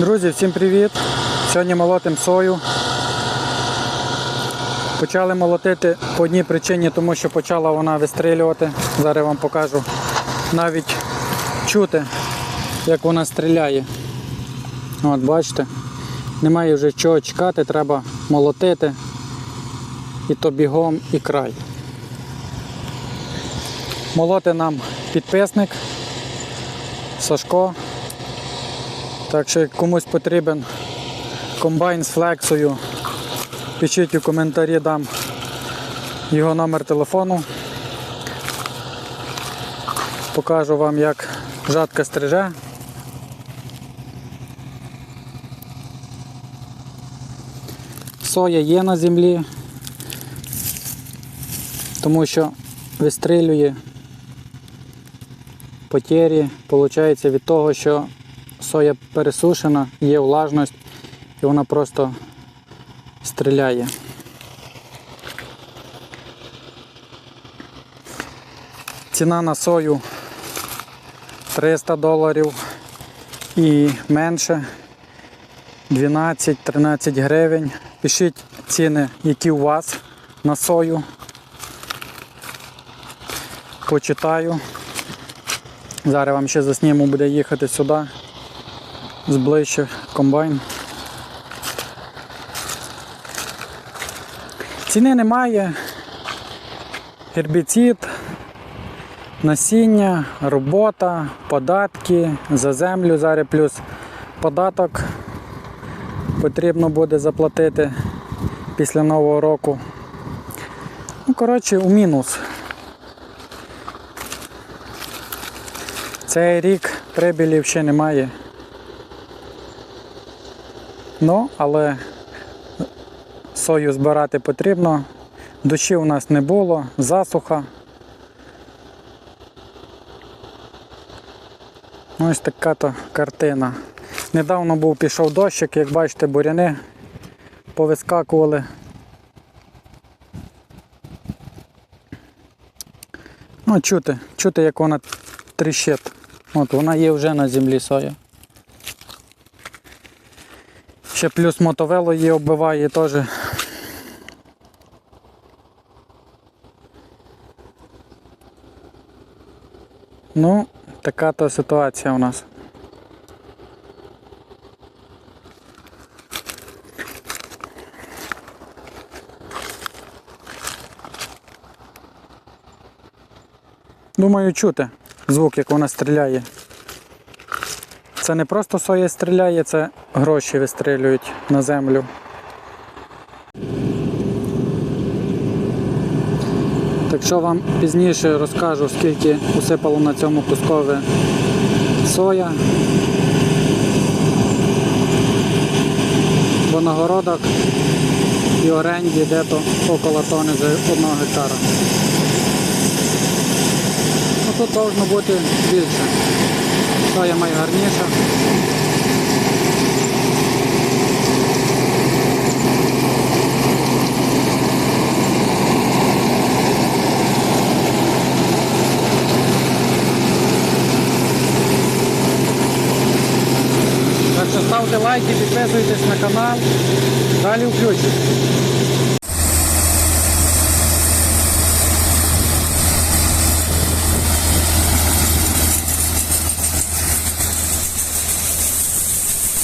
Друзі, всім привіт! Сьогодні молотим сою. Почали молотити по одній причині, тому що почала вона вистрілювати. Зараз вам покажу. Навіть чути, як вона стріляє. От, бачите, немає вже чого чекати, треба молотити. І то бігом, і край. Молоти нам підписник Сашко. Так що як комусь потрібен комбайн з флексою, пишіть у коментарі, дам його номер телефону. Покажу вам, як жатка стриже. Соя є на землі, тому що вистрілює потері, виходить від того, що соя пересушена, є влажність і вона просто стріляє. Ціна на сою 300 доларів і менше 12-13 гривень. Пишіть ціни, які у вас на сою. Почитаю. Зараз вам ще засніму, буде їхати сюди зближче комбайн. Ціни немає. Гербіцид, насіння, робота, податки за землю зараз плюс податок потрібно буде заплатити після Нового року. Ну, коротше, у мінус. Цей рік прибилів ще немає. Ну, але сою збирати потрібно. Дощі у нас не було, засуха. Ось така то картина. Недавно був пішов дощик, як бачите, буряни повискакували. Ну, чути, чути, як вона тріщить. От вона є вже на землі соя. Ще плюс мотовело її оббиває теж. Ну, така то ситуація у нас. Думаю, чути звук, як вона стріляє. Це не просто соя стріляє, це гроші вистрілюють на землю. Так що вам пізніше розкажу, скільки усипало на цьому кускове соя. Бо на городах і оренді де-то около тони за одного гектара. Ну тут повинно бути більше. Соя найгарніша. Так що ставте лайки, підписуйтесь на канал. Далі включимо.